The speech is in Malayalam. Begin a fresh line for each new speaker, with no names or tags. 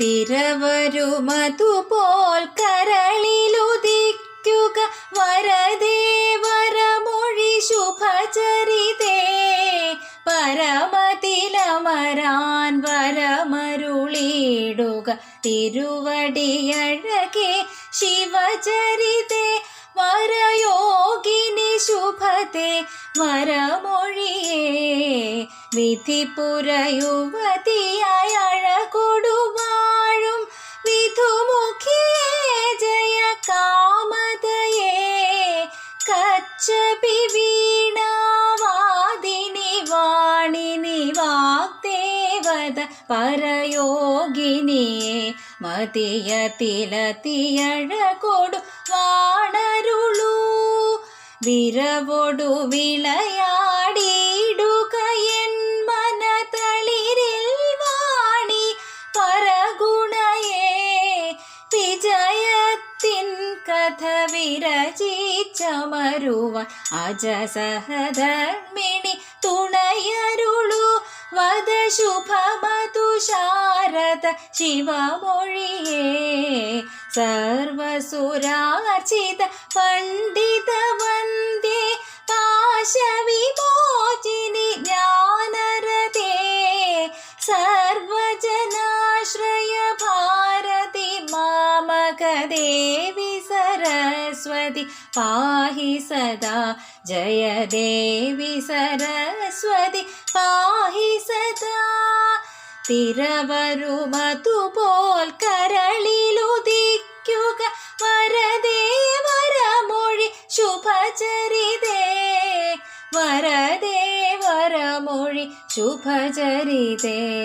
തിരവരുമതുപോൽ കരളിലുദിക്കുക. വരദേവരമൊഴി ശുഭചരിതേ. പരമതിലമരാൻ വരമരുളിടുക തിരുവടിയഴകെ ശിവചരിതേ വരയോഗിനി ശുഭത്തെ വരമൊഴിയേ വിധിപുരയുവതിയായ വിധുമുഖിയേ ജയ കാമതയേ കച്ചപി വീണാവാദിനി വാണിനി വാഗ്ദേവത പരയോഗിനിയെ മതിയതിലതിയഴകൊടു വാണരുളൂ വിരവൊടു വിളയാടിയിടുക കഥ വിരചിച്ചമരുവ അജസഹധർമ്മിണി തുണയരുളു. വദ ശുഭമതു ശാരദ ശിവമൊഴിയേ. സർവസുരാർച്ചിത പണ്ഡിത വന്ദേ പാശവിമോചിനി ജ്ഞാനരതേ സർവജനാശ്രയ ഭാരതി മാമക സരസ്വതി പാഹി സദാ. ജയ ദേവി സരസ്വതി പാഹി സദാ. തിരവരുമതുപോൽ കരളിലുദിക്കുക. വരദേ വരമൊഴി ശുഭചരിതേ. വരദേ വരമൊഴി ശുഭചരിതേ.